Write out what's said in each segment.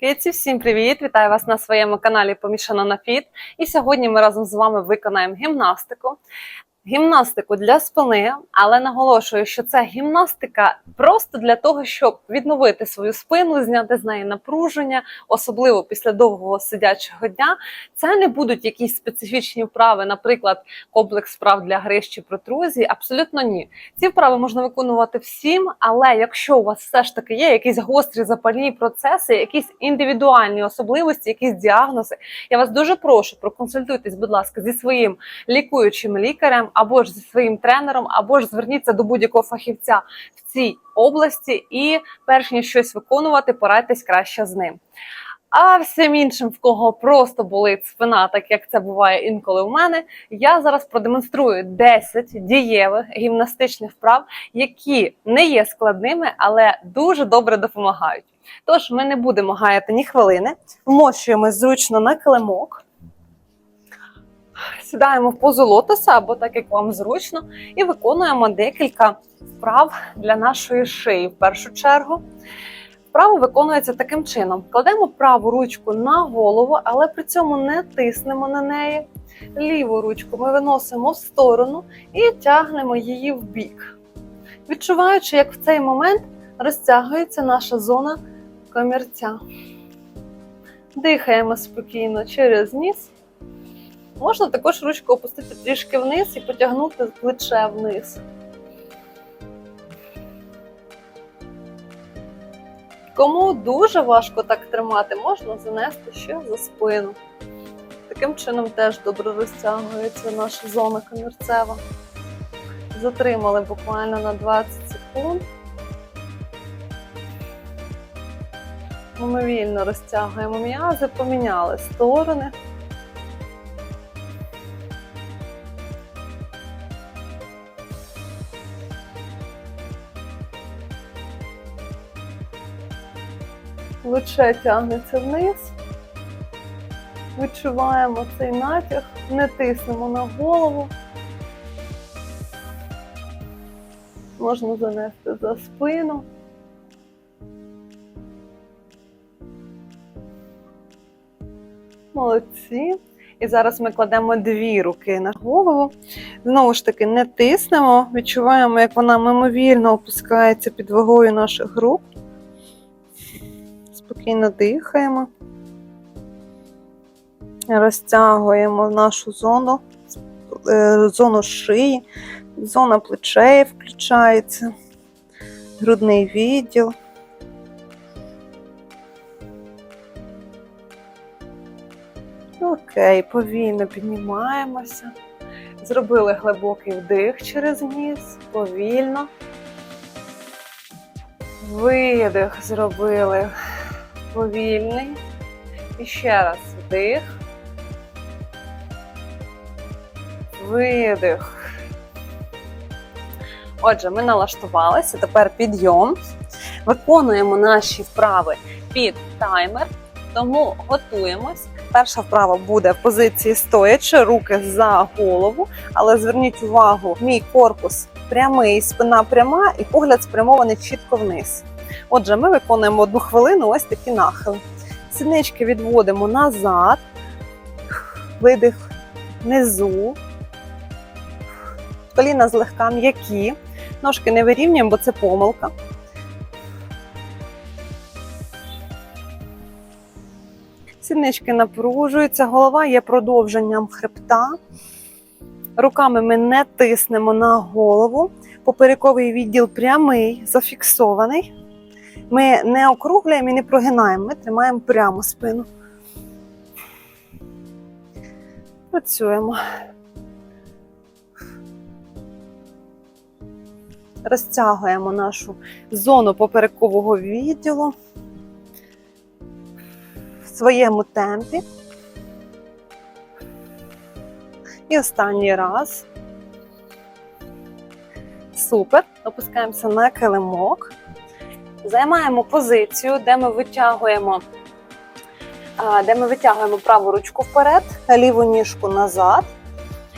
Киці, всім привіт! Вітаю вас на своєму каналі Помішана на Фіт. І сьогодні ми разом з вами виконаємо гімнастику. Гімнастику для спини, але наголошую, що це гімнастика просто для того, щоб відновити свою спину, зняти з неї напруження, особливо після довгого сидячого дня. Це не будуть якісь специфічні вправи, наприклад, комплекс вправ для гриж чи протрузії. Абсолютно ні. Ці вправи можна виконувати всім, але якщо у вас все ж таки є якісь гострі запальні процеси, якісь індивідуальні особливості, якісь діагнози, я вас дуже прошу проконсультуйтесь, будь ласка, зі своїм лікуючим лікарем або ж зі своїм тренером, або ж зверніться до будь-якого фахівця в цій області, і перш ніж щось виконувати, порадьтесь краще з ним. А всім іншим, в кого просто болить спина, так як це буває інколи у мене, я зараз продемонструю 10 дієвих гімнастичних вправ, які не є складними, але дуже добре допомагають. Тож ми не будемо гаяти ні хвилини, вмощуємось зручно на килимок. Сідаємо в позу лотоса або так, як вам зручно, і виконуємо декілька вправ для нашої шиї в першу чергу. Вправо виконується таким чином: кладемо праву ручку на голову, але при цьому не тиснемо на неї. Ліву ручку ми виносимо в сторону і тягнемо її в бік, відчуваючи, як в цей момент розтягується наша зона комірця. Дихаємо спокійно через ніс. Можна також ручку опустити трішки вниз і потягнути плече вниз. Кому дуже важко так тримати, можна занести ще за спину. Таким чином теж добре розтягується наша зона комірцева. Затримали буквально на 20 секунд. Мимовільно розтягуємо м'язи, поміняли сторони. Плече тягнеться вниз. Відчуваємо цей натяг, не тиснемо на голову. Можна занести за спину. Молодці. І зараз ми кладемо дві руки на голову. Знову ж таки, не тиснемо, відчуваємо, як вона мимовільно опускається під вагою наших рук. Спокійно дихаємо. Розтягуємо нашу зону, е, зону шиї, зона плечей включається, грудний відділ. Окей, повільно піднімаємося. Зробили глибокий вдих через ніс, повільно. Видих зробили повільний. І ще раз вдих. Видих. Отже, ми налаштувалися. Тепер підйом. Виконуємо наші вправи під таймер, тому готуємось. Перша вправа буде в позиції стоячи, руки за голову, але зверніть увагу, мій корпус прямий, спина пряма і погляд спрямований чітко вниз. Отже, ми виконуємо одну хвилину ось такі нахили. Сіднички відводимо назад, видих внизу, коліна злегка м'які, ножки не вирівнюємо, бо це помилка. Сіднички напружуються, голова є продовженням хребта. Руками ми не тиснемо на голову. Поперековий відділ прямий, зафіксований. Ми не округлюємо і не прогинаємо, ми тримаємо прямо спину. Працюємо. Розтягуємо нашу зону поперекового відділу в своєму темпі. І останній раз. Супер. Опускаємося на килимок. Займаємо позицію, де ми витягуємо, де ми витягуємо праву ручку вперед, ліву ніжку назад.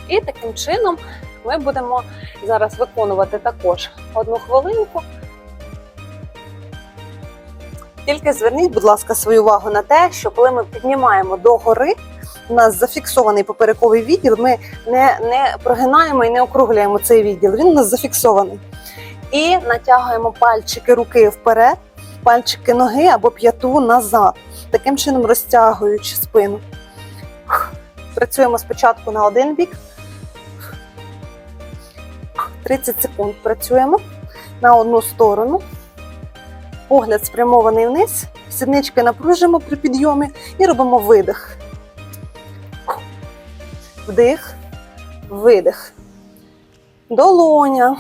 І таким чином ми будемо зараз виконувати також одну хвилинку Тільки зверніть, будь ласка, свою увагу на те, що коли ми піднімаємо догори, у нас зафіксований поперековий відділ, ми не, не прогинаємо і не округлюємо цей відділ. Він у нас зафіксований. І натягуємо пальчики руки вперед, пальчики ноги або п'яту назад, таким чином розтягуючи спину. Працюємо спочатку на один бік. 30 секунд працюємо на одну сторону. Погляд спрямований вниз, сіднички напружимо при підйомі і робимо видих. Вдих, видих. Долоня,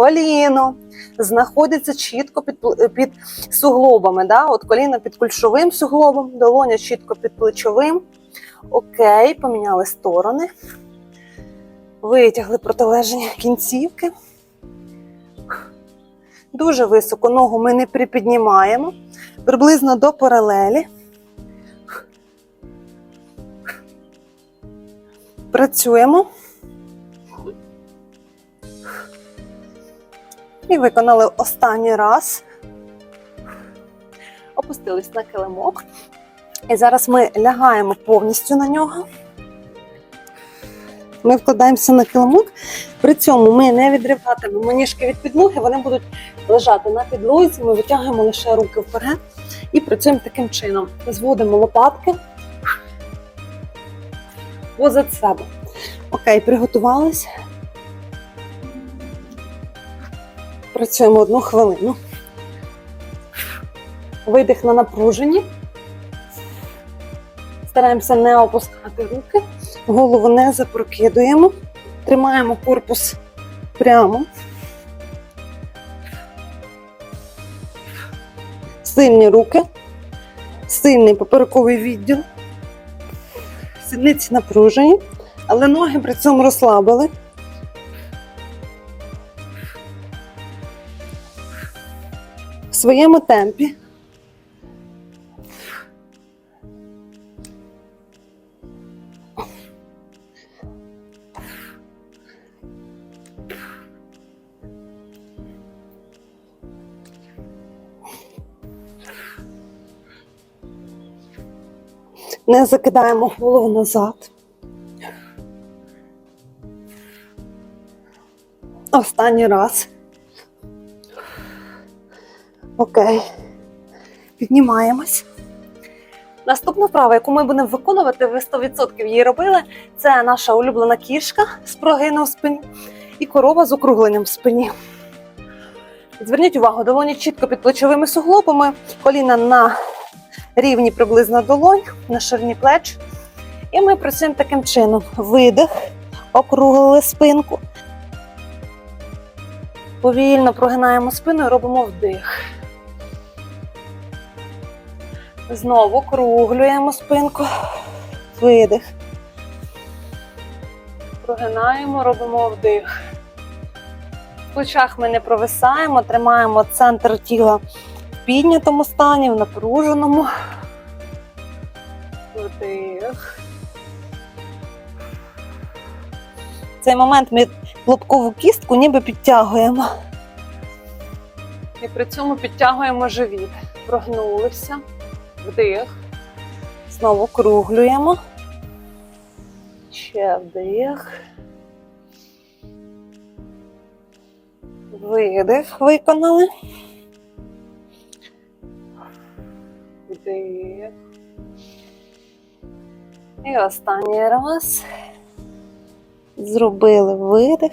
коліно знаходиться чітко під, під суглобами. Да? От коліно під кульшовим суглобом, долоня чітко під плечовим. Окей, поміняли сторони. Витягли протилежні кінцівки. Дуже високо ногу ми не припіднімаємо. Приблизно до паралелі. Працюємо. І виконали останній раз. Опустились на килимок. І зараз ми лягаємо повністю на нього. Ми вкладаємося на килимок. При цьому ми не відриватимемо ніжки від підлоги, вони будуть лежати на підлозі. Ми витягуємо лише руки вперед і працюємо таким чином. Зводимо лопатки позад себе. Окей, приготувались. Працюємо одну хвилину. Видих на напруженні. Стараємося не опускати руки, голову не запрокидуємо. Тримаємо корпус прямо. Сильні руки, сильний поперековий відділ, сідниці напружені, але ноги при цьому розслабили. Своєму темпі. Не закидаємо голову назад. Останній раз. Окей. Піднімаємось. Наступна вправа, яку ми будемо виконувати, ви 100% її робили. Це наша улюблена кішка з прогином спині і корова з округленням спині. Зверніть увагу, долоні чітко під плечовими суглобами, коліна на рівні приблизно долонь, на ширині плеч. І ми працюємо таким чином: видих, округлили спинку. Повільно прогинаємо спину і робимо вдих. Знову округлюємо спинку. Видих. Прогинаємо, робимо вдих. В плечах ми не провисаємо, тримаємо центр тіла в піднятому стані, в напруженому. Вдих. В цей момент ми лобкову кістку ніби підтягуємо. І при цьому підтягуємо живіт. Прогнулися. Вдих. Знову круглюємо. Ще вдих. Видих виконали. Вдих. І останній раз. Зробили видих.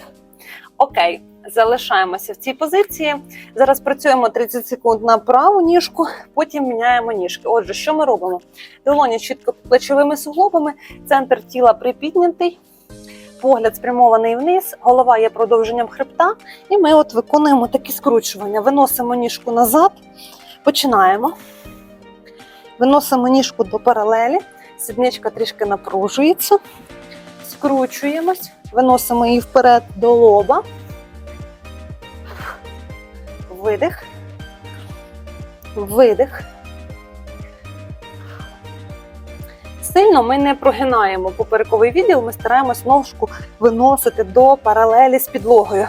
Окей, залишаємося в цій позиції. Зараз працюємо 30 секунд на праву ніжку, потім міняємо ніжки. Отже, що ми робимо? Долоні чітко плечовими суглобами, центр тіла припіднятий, погляд спрямований вниз, голова є продовженням хребта, і ми от виконуємо такі скручування. Виносимо ніжку назад, починаємо. Виносимо ніжку до паралелі, сідничка трішки напружується, скручуємось, виносимо її вперед до лоба. Видих. Видих. Сильно ми не прогинаємо поперековий відділ, ми стараємось ножку виносити до паралелі з підлогою.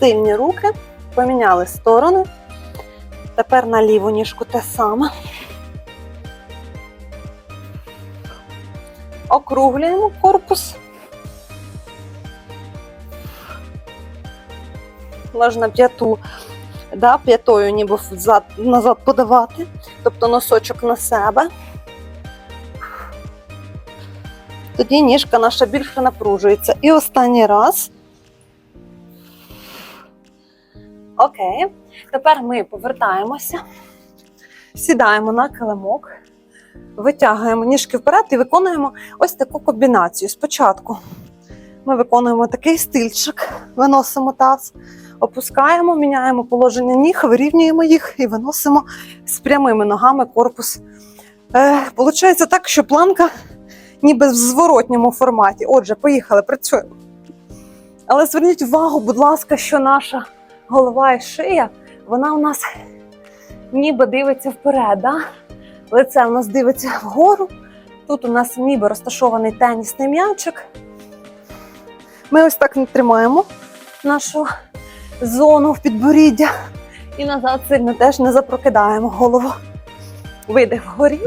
Сильні руки, Поміняли сторони. Тепер на ліву ніжку те саме. Округлюємо корпус. Можна п'яту, да, п'ятою ніби взад, назад подавати, тобто носочок на себе. Тоді ніжка наша більше напружується. І останній раз. Окей. Тепер ми повертаємося, сідаємо на килимок, витягуємо ніжки вперед і виконуємо ось таку комбінацію. Спочатку ми виконуємо такий стильчик, виносимо таз, опускаємо, міняємо положення ніг, вирівнюємо їх і виносимо з прямими ногами корпус. Е, Получається так, що планка ніби в зворотньому форматі. Отже, поїхали, працюємо. Але зверніть увагу, будь ласка, що наша голова і шия, вона у нас ніби дивиться вперед. Да? Лице у нас дивиться вгору. Тут у нас ніби розташований тенісний м'ячик. Ми ось так не тримаємо нашу зону в підборіддя. І назад сильно теж не запрокидаємо голову. Видих вгорі.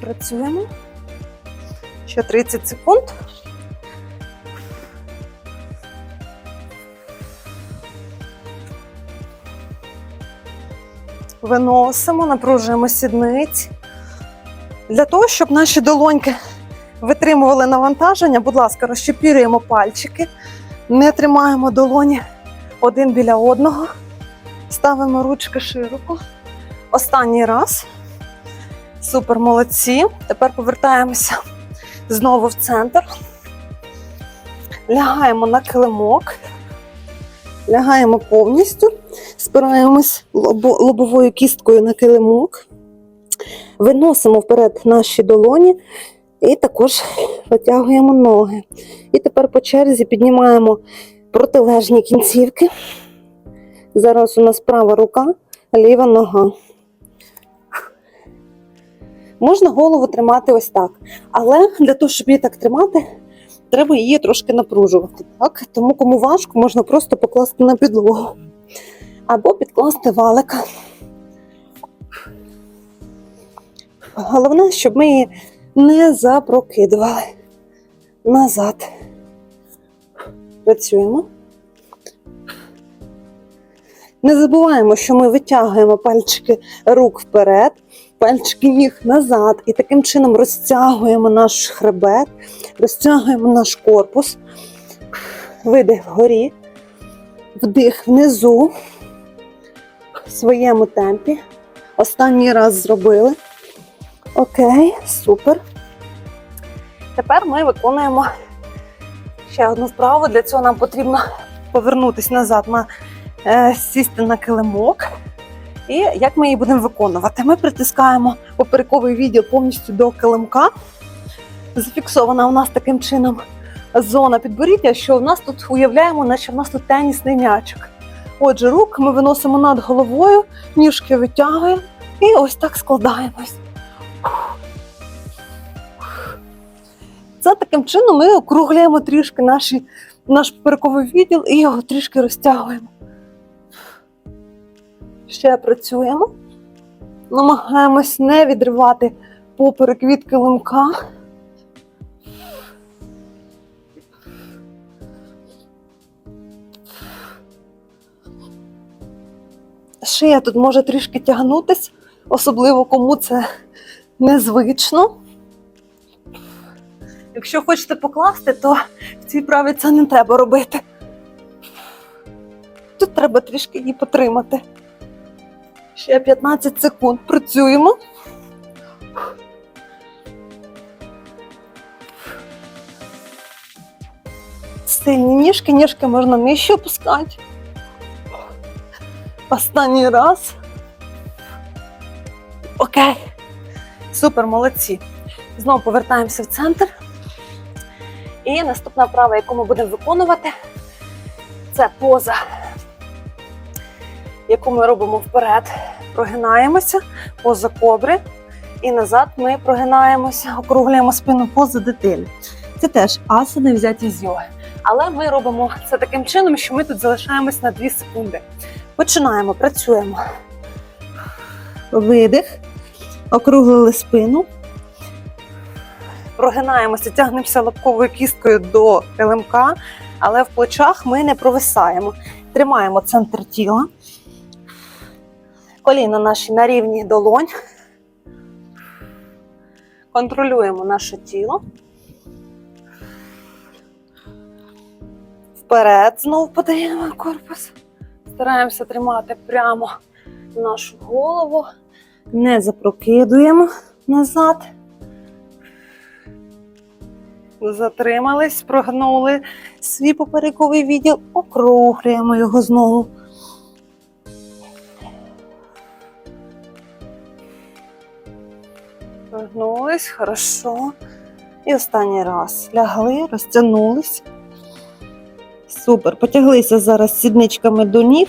Працюємо. Ще 30 секунд. Виносимо, напружуємо сідниці. Для того, щоб наші долоньки витримували навантаження, будь ласка, розчепірюємо пальчики, не тримаємо долоні один біля одного, ставимо ручки широко. Останній раз. Супер молодці. Тепер повертаємося знову в центр. Лягаємо на килимок. Лягаємо повністю, спираємось лобо- лобовою кісткою на килимок, виносимо вперед наші долоні і також витягуємо ноги. Тепер по черзі піднімаємо протилежні кінцівки. Зараз у нас права рука, ліва нога. Можна голову тримати ось так. Але для того, щоб її так тримати, треба її трошки напружувати. Так? Тому кому важко, можна просто покласти на підлогу. Або підкласти валика. Головне, щоб ми її не запрокидували. Назад. Працюємо. Не забуваємо, що ми витягуємо пальчики рук вперед, пальчики ніг назад, і таким чином розтягуємо наш хребет, розтягуємо наш корпус, видих вгорі, вдих внизу, в своєму темпі. Останній раз зробили. Окей, супер. Тепер ми виконуємо ще одну вправу. Для цього нам потрібно повернутися назад на е, сісти на килимок. І як ми її будемо виконувати? Ми притискаємо поперековий відділ повністю до килимка. Зафіксована у нас таким чином зона підборіддя, що в нас тут уявляємо, наче в нас тут тенісний м'ячик. Отже, рук ми виносимо над головою, ніжки витягуємо і ось так складаємось. Це таким чином ми округляємо трішки наші, наш поперековий відділ і його трішки розтягуємо. Ще працюємо. Намагаємось не відривати поперек від килимка. Шия тут може трішки тягнутись, особливо кому це незвично. Якщо хочете покласти, то в цій праві це не треба робити. Тут треба трішки її потримати. Ще 15 секунд працюємо. Сильні ніжки, ніжки можна нижче опускати. Останній раз. Окей. Супер, молодці. Знову повертаємося в центр. І наступна вправа, яку ми будемо виконувати, це поза, яку ми робимо вперед. Прогинаємося, поза кобри. І назад ми прогинаємося, округлюємо спину поза дитини. Це теж асани взяті з йоги. Але ми робимо це таким чином, що ми тут залишаємось на 2 секунди. Починаємо, працюємо. Видих, округлили спину. Прогинаємося, тягнемося лобковою кісткою до килимка, але в плечах ми не провисаємо. Тримаємо центр тіла. Коліна наші на рівні долонь. Контролюємо наше тіло. Вперед знову подаємо корпус. Стараємося тримати прямо нашу голову. Не запрокидуємо назад. Затримались, прогнули свій поперековий відділ, округлюємо його знову. Прогнулись, хорошо. І останній раз. Лягли, розтягнулись. Супер. Потяглися зараз сідничками до ніг,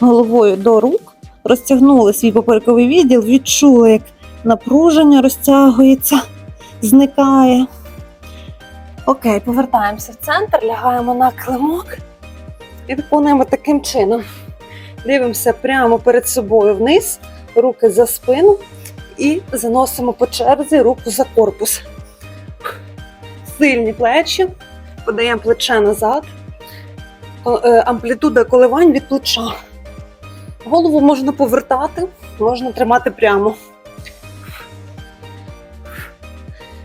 головою до рук, розтягнули свій поперековий відділ, відчули, як напруження розтягується, зникає. Окей, повертаємося в центр, лягаємо на килимок і виконуємо таким чином. Дивимося прямо перед собою вниз, руки за спину і заносимо по черзі руку за корпус. Сильні плечі, подаємо плече назад, е, амплітуда коливань від плеча. Голову можна повертати, можна тримати прямо.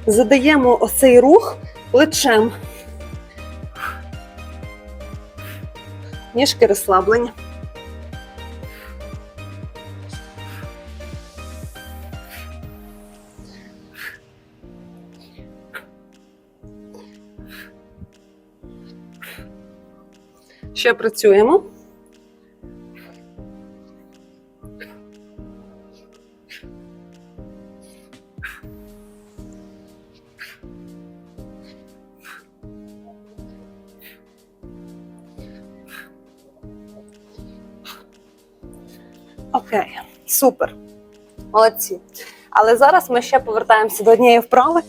Задаємо оцей рух плечем. Ніжки розслаблені. Ще працюємо. Супер. Молодці. Але зараз ми ще повертаємося до однієї вправи,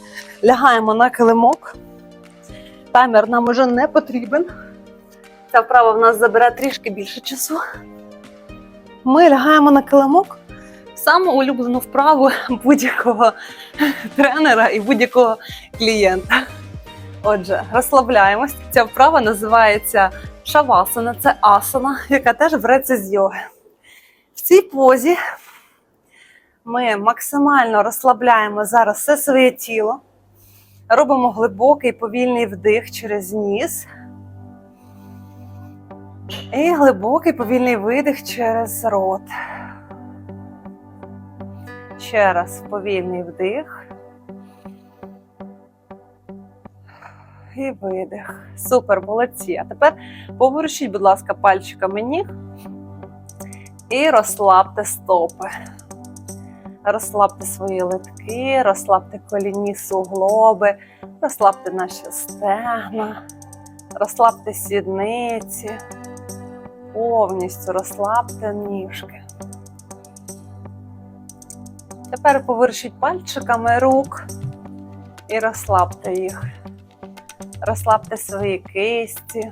лягаємо на килимок. Таймер нам уже не потрібен. Ця вправа в нас забере трішки більше часу. Ми лягаємо на килимок. Саму улюблену вправу будь-якого тренера і будь-якого клієнта. Отже, розслабляємось. Ця вправа називається шавасана, це асана, яка теж береться з йоги. В цій позі ми максимально розслабляємо зараз все своє тіло, робимо глибокий повільний вдих через ніс. І глибокий повільний видих через рот. Ще раз повільний вдих. І видих. Супер, молодці. А тепер поворушіть, будь ласка, пальчиками ніг і розслабте стопи. Розслабте свої литки, розслабте колінні суглоби, розслабте наші стегна, розслабте сідниці, повністю розслабте ніжки. Тепер повершіть пальчиками рук і розслабте їх. Розслабте свої кисті,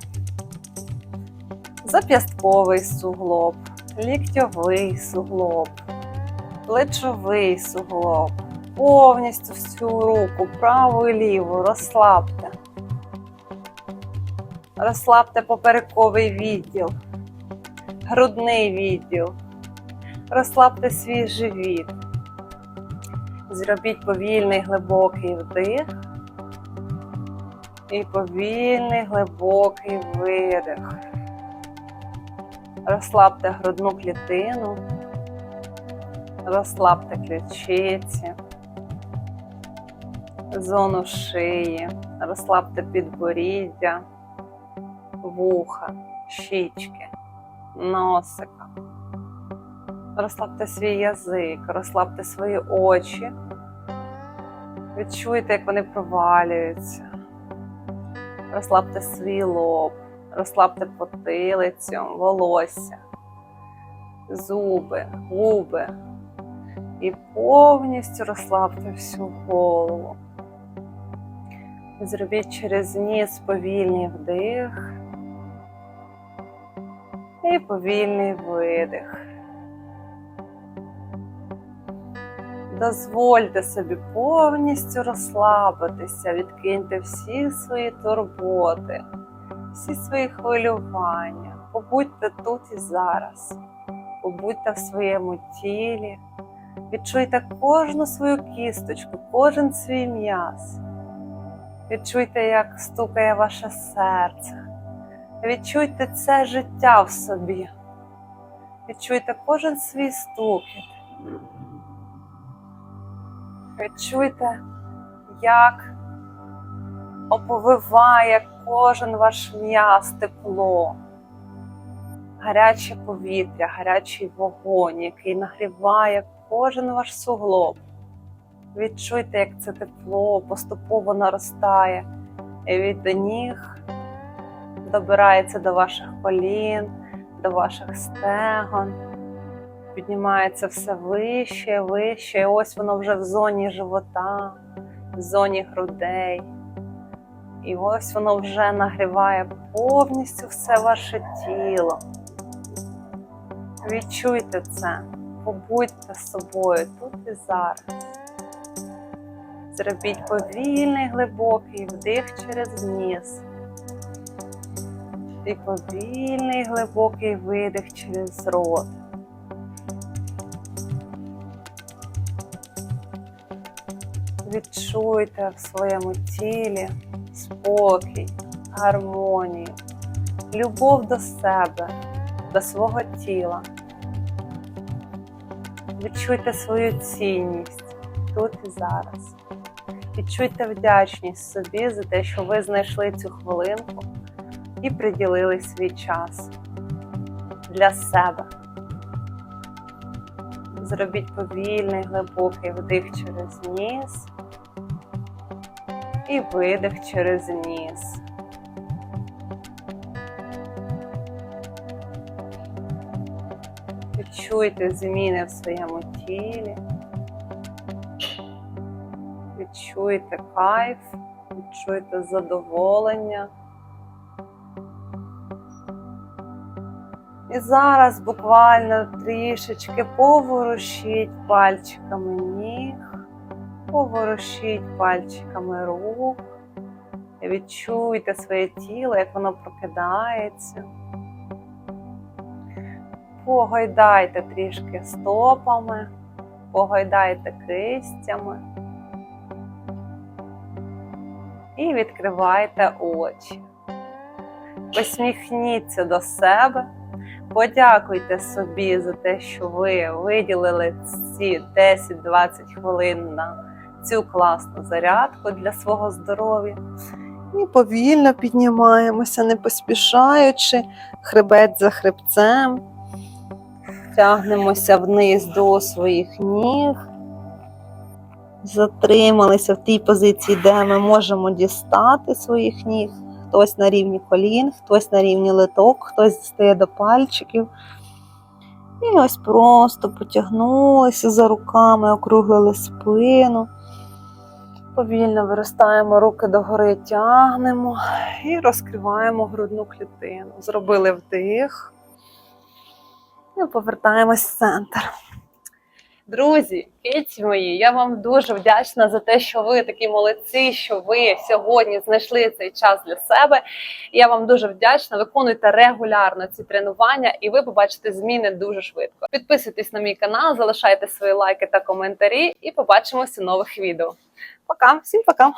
зап'ястковий суглоб, ліктьовий суглоб, плечовий суглоб. Повністю всю руку, праву і ліву, розслабте. Розслабте поперековий відділ, грудний відділ. Розслабте свій живіт. Зробіть повільний глибокий вдих і повільний глибокий видих. Розслабте грудну клітину, розслабте ключиці, зону шиї, розслабте підборіддя, вуха, щічки, носика. Розслабте свій язик, розслабте свої очі. Відчуйте, як вони провалюються. Розслабте свій лоб, розслабте потилицю, волосся, зуби, губи. І повністю розслабте всю голову. Зробіть через ніс повільний вдих і повільний видих. Дозвольте собі повністю розслабитися, відкиньте всі свої турботи, всі свої хвилювання. Побудьте тут і зараз, побудьте в своєму тілі, відчуйте кожну свою кісточку, кожен свій м'яз. Відчуйте, як стукає ваше серце. Відчуйте це життя в собі. Відчуйте кожен свій стукіт. Відчуйте, як оповиває кожен ваш м'яз тепло, гаряче повітря, гарячий вогонь, який нагріває кожен ваш суглоб. Відчуйте, як це тепло поступово наростає і від ніг добирається до ваших колін, до ваших стегон піднімається все вище, вище. І ось воно вже в зоні живота, в зоні грудей. І ось воно вже нагріває повністю все ваше тіло. Відчуйте це, побудьте з собою тут і зараз. Зробіть повільний глибокий вдих через ніс. І повільний глибокий видих через рот. Відчуйте в своєму тілі спокій, гармонію, любов до себе, до свого тіла. Відчуйте свою цінність тут і зараз. Відчуйте вдячність собі за те, що ви знайшли цю хвилинку і приділили свій час для себе. Зробіть повільний глибокий вдих через ніс і видих через ніс. Відчуйте зміни в своєму тілі. Відчуйте кайф, відчуйте задоволення. І зараз буквально трішечки поворушіть пальчиками ніг, поворушіть пальчиками рук. Відчуйте своє тіло, як воно прокидається. Погойдайте трішки стопами, погойдайте кистями. І відкривайте очі. Посміхніться до себе. Подякуйте собі за те, що ви виділили ці 10-20 хвилин на цю класну зарядку для свого здоров'я. І повільно піднімаємося, не поспішаючи, хребет за хребцем. Тягнемося вниз до своїх ніг. Затрималися в тій позиції, де ми можемо дістати своїх ніг хтось на рівні колін, хтось на рівні литок, хтось стає до пальчиків. І ось просто потягнулися за руками, округлили спину. Повільно виростаємо руки догори, тягнемо і розкриваємо грудну клітину. Зробили вдих. І повертаємось в центр. Друзі, киті мої, я вам дуже вдячна за те, що ви такі молодці, що ви сьогодні знайшли цей час для себе. Я вам дуже вдячна. Виконуйте регулярно ці тренування, і ви побачите зміни дуже швидко. Підписуйтесь на мій канал, залишайте свої лайки та коментарі, і побачимося в нових відео. Пока, всім пока!